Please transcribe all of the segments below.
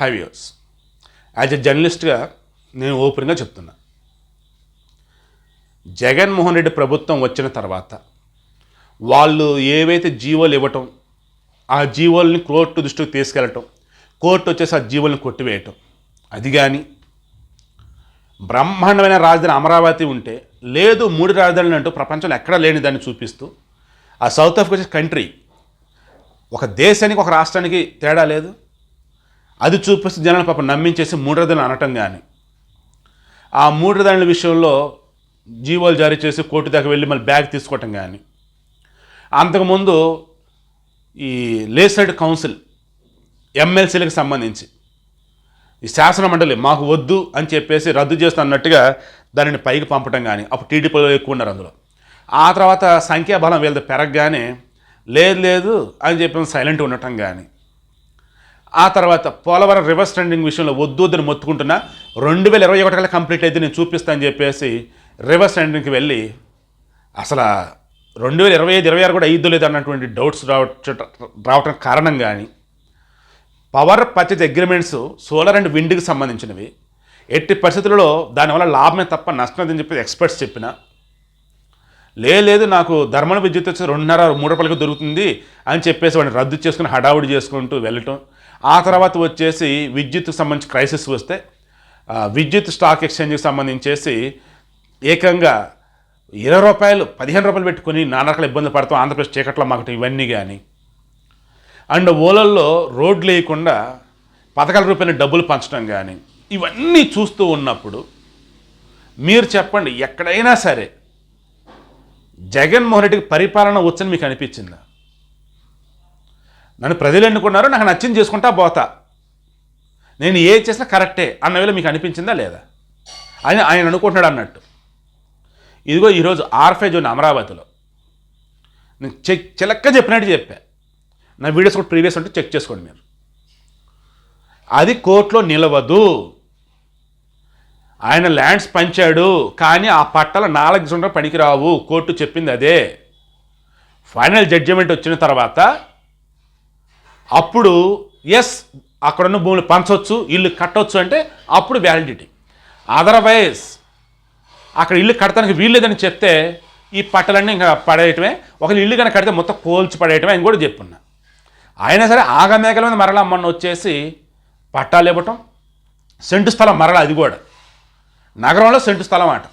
Five years as a జర్నలిస్ట్గా నేను ఓపెన్గా చెప్తున్నా. జగన్మోహన్ రెడ్డి ప్రభుత్వం వచ్చిన తర్వాత వాళ్ళు ఏవైతే జీవోలు ఇవ్వటం ఆ జీవోల్ని కోర్టు దృష్టికి తీసుకెళ్ళటం కోర్టు వచ్చేసి ఆ జీవోల్ని కొట్టివేయటం. అది కానీ బ్రహ్మాండమైన రాజధాని అమరావతి ఉంటే లేదు మూడు రాజధానులు అంటూ ప్రపంచంలో ఎక్కడా లేని దాన్ని చూపిస్తూ ఆ సౌత్ ఆఫ్రికా వచ్చే కంట్రీ ఒక దేశానికి ఒక రాష్ట్రానికి తేడా లేదు. అది చూపిస్తే జనాలు పాపం నమ్మించేసి మూడ్రదలు అనటం కానీ. ఆ మూడు విషయంలో జీవోలు జారీ చేసి కోర్టు దాకా వెళ్ళి మళ్ళీ బ్యాగ్ తీసుకోవటం కానీ. అంతకుముందు ఈ లేసర్డ్ కౌన్సిల్ ఎమ్మెల్సీలకు సంబంధించి ఈ శాసన మండలి మాకు వద్దు అని చెప్పేసి రద్దు చేస్తా అన్నట్టుగా దానిని పైకి పంపటం కానీ అప్పుడు టీడీపీలో ఎక్కువ ఉన్నారు అందులో. ఆ తర్వాత సంఖ్యాబలం వీళ్ళది పెరగగానే లేదు లేదు అని చెప్పి సైలెంట్ ఉండటం కానీ. ఆ తర్వాత పోలవరం రివర్స్ ట్రెండింగ్ విషయంలో వద్దు వద్దని మొత్తుకుంటున్నా. రెండు వేల ఇరవై ఒకటి కల్లా కంప్లీట్ అయితే నేను చూపిస్తానని చెప్పేసి రివర్స్ ట్రెండింగ్కి వెళ్ళి అసలు రెండు వేల ఇరవై ఐదు ఇరవై ఆరు కూడా ఐదు లేదు అన్నటువంటి డౌట్స్ రావట రావటం కారణం కానీ power purchase agreements solar and విండ్కి సంబంధించినవి. ఎట్టి పరిస్థితులలో దానివల్ల లాభమే తప్ప నష్టం అని చెప్పి ఎక్స్పర్ట్స్ చెప్పిన. లేదు నాకు ధర్మల విద్యుత్ వచ్చి రెండున్నర మూడు రూపాయలకి దొరుకుతుంది అని చెప్పేసి వాడిని రద్దు చేసుకుని హడావుడి చేసుకుంటూ వెళ్ళటం. ఆ తర్వాత వచ్చేసి విద్యుత్ సంబంధించి క్రైసిస్ వస్తే విద్యుత్ స్టాక్ ఎక్స్చేంజ్కి సంబంధించేసి ఏకంగా ఇరవై రూపాయలు పదిహేను రూపాయలు పెట్టుకుని నానా రకాల ఇబ్బంది పడతాం. ఆంధ్రప్రదేశ్ చీకట్లో మాకు ఇవన్నీ కానీ అండ్ ఓలల్లో రోడ్లు వేయకుండా పథకాల రూపాయలు డబ్బులు పంచడం కానీ ఇవన్నీ చూస్తూ ఉన్నప్పుడు మీరు చెప్పండి ఎక్కడైనా సరే జగన్మోహన్ రెడ్డికి పరిపాలన వచ్చని మీకు అనిపించిందా? నన్ను ప్రజలు ఎన్నుకున్నారు నాకు నచ్చింది చేసుకుంటా పోతా. నేను ఏ చేసినా కరెక్టే అన్న వేళ మీకు అనిపించిందా లేదా? ఆయన ఆయన అనుకుంటున్నాడు అన్నట్టు. ఇదిగో ఈరోజు ఆర్ఫే జోన్ అమరావతిలో. నేను చెక్ చిలక్క చెప్పినట్టు చెప్పా. నా వీడియోస్ కూడా ప్రీవియస్ ఉంటే చెక్ చేసుకోండి మీరు. అది కోర్టులో నిలవదు. ఆయన ల్యాండ్స్ పంచాడు కానీ ఆ పట్టాల నాలుగు పనికి పనికిరావు. కోర్టు చెప్పింది అదే. ఫైనల్ జడ్జిమెంట్ వచ్చిన తర్వాత అప్పుడు ఎస్ అక్కడున్న భూములు పంచవచ్చు ఇల్లు కట్టవచ్చు అంటే అప్పుడు వ్యాలిడిటీ అదర్వైజ్ అక్కడ ఇల్లు కట్టడానికి వీల్లేదని చెప్తే ఈ పట్టలన్నీ ఇంకా పడేయటమే ఒక ఇల్లు కనుక కడితే మొత్తం కోల్చి పడేయటమే అని కూడా చెప్పున్నా. అయినా సరే ఆగమేఘల మీద మరలా మొన్న వచ్చేసి పట్టాలు ఇవ్వటం సెంటు స్థలం మరలా అది కూడా. నగరంలో సెంటు స్థలం అంట.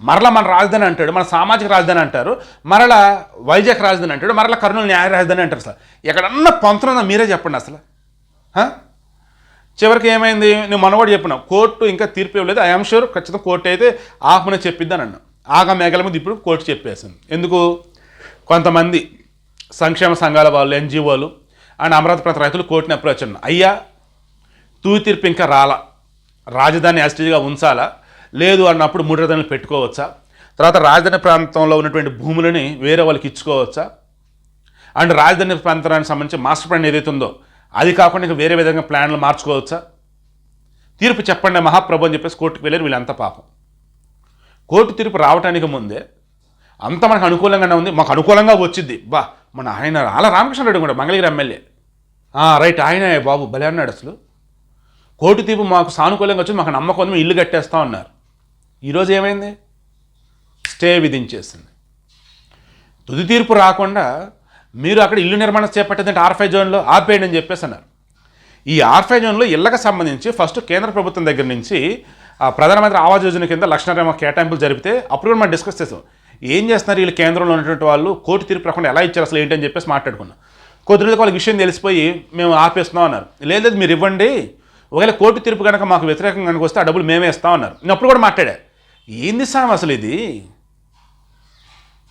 మరలా మన రాజధాని అంటాడు మన సామాజిక రాజధాని అంటారు మరలా వైజాగ్ రాజధాని అంటాడు మరలా కర్నూలు న్యాయ రాజధాని అంటారు అసలు. ఎక్కడన్నా పొంతనుందా మీరే చెప్పండి అసలు. చివరికి ఏమైంది? నేను మన కూడా కోర్టు ఇంకా తీర్పు ఇవ్వలేదు. ఐఎమ్ షూర్ ఖచ్చితంగా కోర్టు అయితే ఆపమని చెప్పిద్దని అన్నా. ఆగా మేఘల మీద ఇప్పుడు కోర్టు చెప్పేసింది. ఎందుకు? కొంతమంది సంక్షేమ సంఘాల వాళ్ళు ఎన్జిఓలు అండ్ అమరావతి ప్రాంత రైతులు కోర్టుని అప్రోచ్ అన్న అయ్యా తూ తీర్పు ఇంకా రాలా. రాజధాని యాస్టేజ్గా ఉంచాలా? లేదు అన్నప్పుడు మూడు రాజధానులు పెట్టుకోవచ్చా? తర్వాత రాజధాని ప్రాంతంలో ఉన్నటువంటి భూములని వేరే వాళ్ళకి ఇచ్చుకోవచ్చా? అండ్ రాజధాని ప్రాంతానికి సంబంధించి మాస్టర్ ప్లాన్ ఏదైతే ఉందో అది కాకుండా ఇంకా వేరే విధంగా ప్లాన్లు మార్చుకోవచ్చా? తీర్పు చెప్పండి మహాప్రభు అని చెప్పేసి కోర్టుకు వెళ్ళారు వీళ్ళంతా పాపం. కోర్టు తీర్పు రావడానికి ముందే అంత మనకు అనుకూలంగానే ఉంది. మాకు అనుకూలంగా వచ్చింది. బా మన ఆయన అలా రామకృష్ణారెడ్డి కూడా మంగళగిరి ఎమ్మెల్యే. రైట్ ఆయన బాబు భలే అన్నాడు అసలు. కోర్టు తీర్పు మాకు సానుకూలంగా వచ్చింది మాకు నమ్మకం ఉంది మేము ఇల్లు కట్టేస్తా ఉన్నారు ఈరోజు ఏమైంది? స్టే విధించేసింది. తుది తీర్పు రాకుండా మీరు అక్కడ ఇల్లు నిర్మాణం చేపట్టేదంటే ఆర్ఫై జోన్లో ఆపేయండి అని చెప్పేసి అన్నారు. ఈ ఆర్ఫై జోన్లో ఇళ్ళకు సంబంధించి ఫస్ట్ కేంద్ర ప్రభుత్వం దగ్గర నుంచి ప్రధానమంత్రి ఆవాస్ యోజన కింద లక్షణరేమ కేటాయింపులు జరిపితే అప్పుడు కూడా మనం డిస్కస్ చేసాం. ఏం చేస్తున్నారు వీళ్ళు కేంద్రంలో ఉన్నటువంటి వాళ్ళు? కోర్టు తీర్పు రాకుండా ఎలా ఇచ్చారు అసలు ఏంటని చెప్పేసి మాట్లాడుకున్నాం. కొద్ది రోజులకు వాళ్ళకి విషయం తెలిసిపోయి మేము ఆపేస్తున్నాం అన్నారు. లేదు లేదు మీరు ఇవ్వండి. ఒకవేళ కోర్టు తీర్పు కనుక మాకు వ్యతిరేకంగా కనుక వస్తే ఆ డబ్బులు మేమే ఇస్తాం అన్నారు. నేను అప్పుడు కూడా మాట్లాడా. ఏంది సామ్ అసలు ఇది?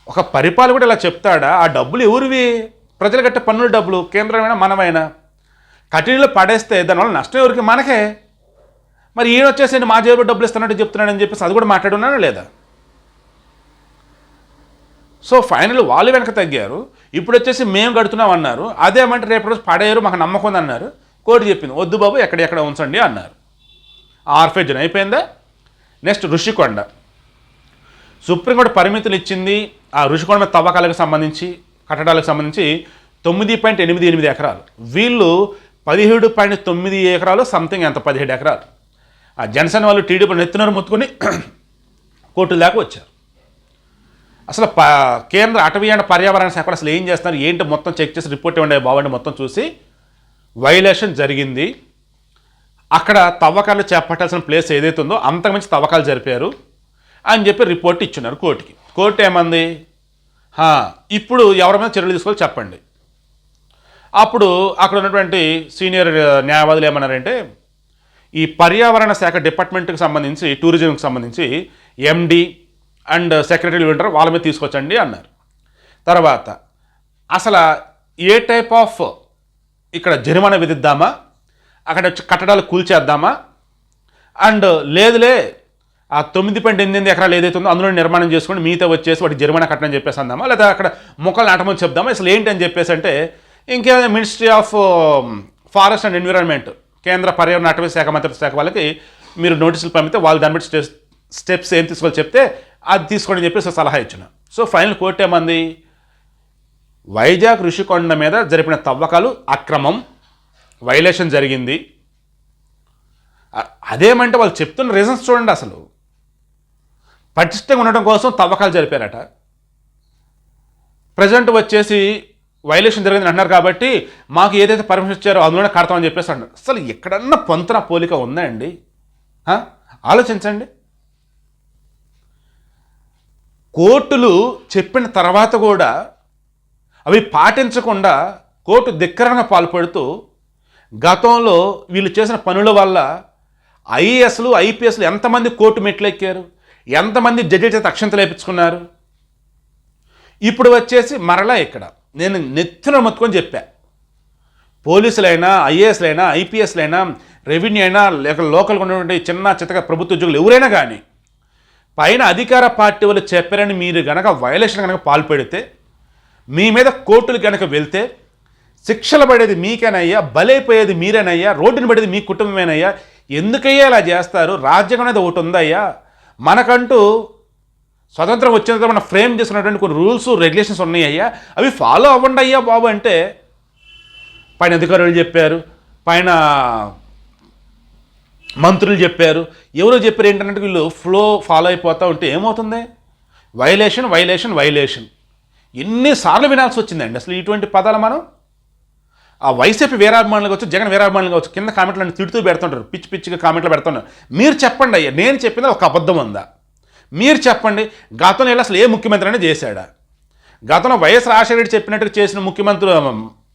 ఒక పరిపాలకుడు ఇలా చెప్తాడా? ఆ డబ్బులు ఎవరివి? ప్రజలు కట్టే పన్నుల డబ్బులు కేంద్రమైనా మనమైనా? కఠినలో పడేస్తే దానివల్ల నష్టం ఎవరికి? మనకే. మరి ఈయన వచ్చేసి మా జేబులో డబ్బులు ఇస్తున్నట్టు చెప్తున్నాడని చెప్పేసి అది కూడా మాట్లాడున్నానా లేదా? సో ఫైనల్ వాళ్ళు వెనక తగ్గారు. ఇప్పుడు వచ్చేసి మేము కడుతున్నాం అన్నారు. అదేమంటే రేపు రోజు పడేయరు మాకు నమ్మకం అన్నారు కోర్టు చెప్పింది వద్దు బాబు ఎక్కడెక్కడ ఉంచండి అన్నారు. ఆర్ఫేజన్ అయిపోయిందా? నెక్స్ట్ ఋషికొండ. సుప్రీంకోర్టు పరిమితులు ఇచ్చింది ఆ ఋషికొండ తవ్వకాలకు సంబంధించి కట్టడాలకు సంబంధించి తొమ్మిది పాయింట్ ఎనిమిది ఎనిమిది ఎకరాలు. వీళ్ళు పదిహేడు పాయింట్ తొమ్మిది ఎకరాలు సంథింగ్ ఎంత పదిహేడు ఎకరాలు. ఆ జనసేన వాళ్ళు టీడీపీ నెత్తినరు ముత్తుకొని కోర్టు దాకా వచ్చారు. అసలు ప కేంద్ర అటవీ అండ్ పర్యావరణ శాఖ అసలు ఏం చేస్తున్నారు? ఏంటి మొత్తం చెక్ చేసి రిపోర్ట్ ఇవ్వండి బాగుండి మొత్తం చూసి వైలేషన్ జరిగింది. అక్కడ తవ్వకాలు చేపట్టాల్సిన ప్లేస్ ఏదైతే ఉందో అంతకుమించి తవ్వకాలు జరిపారు అని చెప్పి రిపోర్ట్ ఇచ్చున్నారు కోర్టుకి. కోర్టు ఏమంది? ఇప్పుడు ఎవరి మీద చర్యలు తీసుకోవాలి చెప్పండి. అప్పుడు అక్కడ ఉన్నటువంటి సీనియర్ న్యాయవాదులు ఏమన్నారంటే ఈ పర్యావరణ శాఖ డిపార్ట్మెంట్కి సంబంధించి టూరిజంకి సంబంధించి ఎండి అండ్ సెక్రటరీ ఉంటారు వాళ్ళ మీద తీసుకొచ్చండి అన్నారు. తర్వాత అసలు ఏ టైప్ ఆఫ్ ఇక్కడ జరిమానా విధిద్దామా? అక్కడ వచ్చి కట్టడాలు కూల్చేద్దామా? అండ్ లేదులే ఆ తొమ్మిది పాయింట్ ఎనిమిది ఎకరాలు ఏదైతే ఉందో అందులో నిర్మాణం చేసుకుని మిగతా వచ్చేసి వాటి జరిమానా కట్టడం చెప్పేసి అందామా? లేదా అక్కడ మొక్కలు నాటమని చెప్దామా? అసలు ఏంటి అని చెప్పేసి అంటే ఇంకే ministry of forest and environment కేంద్ర పర్యావరణ అటవీ శాఖ మంత్రిత్వ శాఖ వాళ్ళకి మీరు నోటీసులు పంపితే వాళ్ళు దాన్ని బట్టి స్టె- స్టెప్స్ ఏం తీసుకోవాలి చెప్తే అది తీసుకోండి చెప్పేసి సలహా ఇచ్చిన. సో ఫైనల్ కోర్టు ఏమంది? వైజాగ్ ఋషికొండ మీద జరిపిన తవ్వకాలు అక్రమం వైలేషన్ జరిగింది. అదేమంటే వాళ్ళు చెప్తున్న రీజన్స్ చూడండి అసలు. పటిష్టంగా ఉండటం కోసం తవ్వకాలు జరిపారట. ప్రజెంట్ వచ్చేసి వైలేషన్ జరిగింది అంటున్నారు కాబట్టి మాకు ఏదైతే పర్మిషన్ ఇచ్చారో అందులోనే కడతామని చెప్పేసి అంటారు అసలు ఎక్కడన్నా పొంతన పోలిక ఉందా అండి ఆలోచించండి. కోర్టులు చెప్పిన తర్వాత కూడా అవి పాటించకుండా కోర్టు ధిక్కరణ పాల్పడుతూ గతంలో వీళ్ళు చేసిన పనుల వల్ల ఐఏఎస్లు ఐపీఎస్లు ఎంతమంది కోర్టు మెట్లెక్కారు? ఎంతమంది జడ్జి చేత అక్షంతలు వేయించుకున్నారు ఇప్పుడు వచ్చేసి మరలా ఇక్కడ నేను నెత్తిన మొత్తుకొని చెప్పా. పోలీసులైనా ఐఏఎస్లైనా ఐపీఎస్లైనా రెవెన్యూ అయినా లేక లోకల్గా ఉన్నటువంటి చిన్న చిత్తగా ప్రభుత్వ ఉద్యోగులు ఎవరైనా కానీ పైన అధికార పార్టీ వాళ్ళు చెప్పారని మీరు గనక వైలేషన్ కనుక పాల్పడితే మీ మీద కోర్టులు కనుక వెళ్తే శిక్షలు పడేది మీకేనయ్యా బలైపోయేది మీరేనయ్యా రోడ్డుని పడేది మీ కుటుంబమేనయ్యా. ఎందుకయ్యా ఇలా చేస్తారు? రాజ్యాంగం అనేది ఒకటి ఉందయ్యా. మనకంటూ స్వతంత్రం వచ్చిన తర్వాత మనం ఫ్రేమ్ చేసుకున్నటువంటి కొన్ని రూల్స్ రెగ్యులేషన్స్ ఉన్నాయి అయ్యా అవి ఫాలో అవ్వండి అయ్యా బాబు అంటే పైన అధికారులు చెప్పారు పైన మంత్రులు చెప్పారు. ఎవరో చెప్పారు ఏంటంటే వీళ్ళు ఫ్లో ఫాలో అయిపోతూ ఉంటే ఏమవుతుంది? వైలేషన్ వైలేషన్ వైలేషన్ ఎన్నిసార్లు వినాల్సి వచ్చిందండి. అసలు ఇటువంటి పదాలు మనం ఆ వైసీపీ వీరాభిమానులు కావచ్చు జగన్ వీరాభిమానులు కావచ్చు కింద కామెంట్లను తిడుతూ పెడుతుంటారు. పిచ్చి పిచ్చిగా కామెంట్లు పెడుతున్నారు. మీరు చెప్పండి అయ్యా నేను చెప్పింది ఒక అబద్ధం ఉందా? మీరు చెప్పండి. గతంలో అసలు ఏ ముఖ్యమంత్రి అనేది చేశాడా? గతంలో వైఎస్ రాజశేఖర చెప్పినట్టుగా చేసిన ముఖ్యమంత్రులు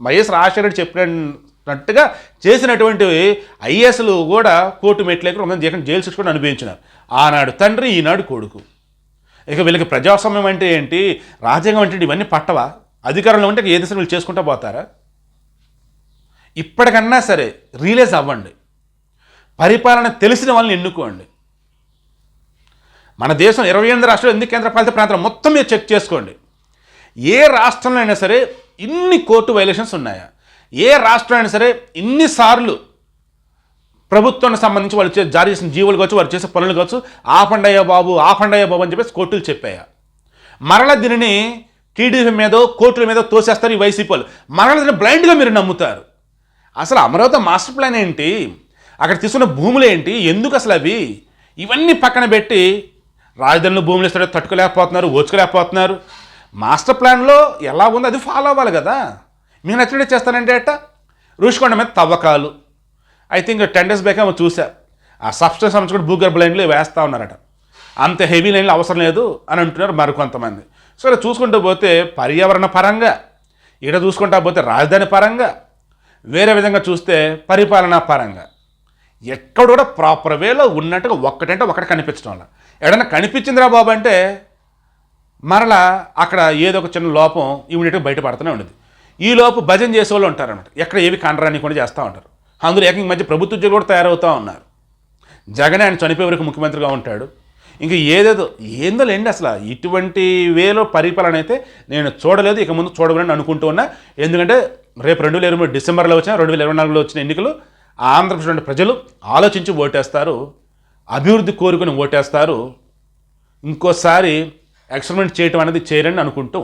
వైఎస్ రాజశేఖర చెప్పినట్టుగా చేసినటువంటి ఐఏఎస్లు కూడా కోర్టు మెట్లేక కొంతమంది జగన్ జైలు శిక్ష కూడా అనుభవించినారు. ఆనాడు తండ్రి ఈనాడు కొడుకు. ఇక వీళ్ళకి ప్రజాస్వామ్యం అంటే ఏంటి? రాజ్యాంగం అంటే ఇవన్నీ పట్టవా? అధికారంలో ఉంటే ఏ దిశ వీళ్ళు చేసుకుంటూ పోతారా? ఇప్పటికన్నా సరే రియలైజ్ అవ్వండి. పరిపాలన తెలిసిన వాళ్ళని ఎన్నుకోండి. మన దేశం ఇరవై ఎనిమిది రాష్ట్రాలు ఎన్ని కేంద్రపాలిత ప్రాంతాలు మొత్తం మీరు చెక్ చేసుకోండి. ఏ రాష్ట్రంలో అయినా సరే ఇన్ని కోర్టు వైలేషన్స్ ఉన్నాయా? ఏ రాష్ట్రం అయినా సరే ఇన్నిసార్లు ప్రభుత్వానికి సంబంధించి వాళ్ళు జారీ చేసిన జీవులు కావచ్చు వారు చేసే పనులు కావచ్చు ఆపండయ్య బాబు ఆపండయ్య బాబు అని చెప్పేసి కోర్టులు చెప్పాయా? మరలా దీనిని టీడీపీ మీదో కోర్టుల మీద తోసేస్తారు ఈ వైసీపీ వాళ్ళు. మరలా దీన్ని బ్లైండ్గా మీరు నమ్ముతారు. అసలు అమరావతి మాస్టర్ ప్లాన్ ఏంటి? అక్కడ తీసుకున్న భూములు ఏంటి? ఎందుకు అసలు అవి? ఇవన్నీ పక్కన పెట్టి రాజధానిలో భూములు ఇస్తాడో తట్టుకోలేకపోతున్నారు ఓచుకోలేకపోతున్నారు. మాస్టర్ ప్లాన్లో ఎలా ఉందో అది ఫాలో అవ్వాలి కదా. మీకు నచ్చినట్టు చేస్తానంటే అట్ట రుషికొండ మీద తవ్వకాలు. I think ten days back ఏమో చూసా. ఆ సబ్స్టెన్స్ సంబంధించి కూడా భూగర్భ లైన్లు వేస్తూ ఉన్నారట. అంత హెవీ లైన్లు అవసరం లేదు అని అంటున్నారు మరికొంతమంది. సో ఇలా చూసుకుంటూ పోతే పర్యావరణ పరంగా ఇక్కడ చూసుకుంటా పోతే రాజధాని పరంగా వేరే విధంగా చూస్తే పరిపాలనా పరంగా ఎక్కడ కూడా ప్రాపర్ వేలో ఉన్నట్టుగా ఒక్కటంటే ఒకటి కనిపించడం వల్ల. ఎడన్నా కనిపించిందిరా బాబు అంటే మరలా అక్కడ ఏదో ఒక చిన్న లోపం ఇమీడియట్గా బయటపడుతూనే ఉండేది. ఈ లోపు భజన చేసే వాళ్ళు ఉంటారనమాట ఎక్కడ ఏవి కండరాని కూడా చేస్తూ ఉంటారు. అందులో ఏకంగా మధ్య ప్రభుత్వ ఉద్యోగులు కూడా తయారవుతూ ఉన్నారు. జగన్ ఆయన చనిపోయే వరకు ముఖ్యమంత్రిగా ఉంటాడు. ఇంకా ఏదేదో ఏందో లేండి అసలు. ఇటువంటి వేలో పరిపాలన అయితే నేను చూడలేదు ఇక ముందు చూడగలని అనుకుంటూ ఉన్నా. ఎందుకంటే రేపు రెండు వేల ఇరవై డిసెంబర్లో వచ్చిన రెండు వేల ఇరవై నాలుగులో వచ్చిన ఎన్నికలు ఆంధ్రప్రదేశ్ ప్రజలు ఆలోచించి ఓటేస్తారు అభివృద్ధి కోరుకుని ఓటేస్తారు ఇంకోసారి ఎక్స్పెరిమెంట్ చేయటం అనేది చేయరని అనుకుంటూ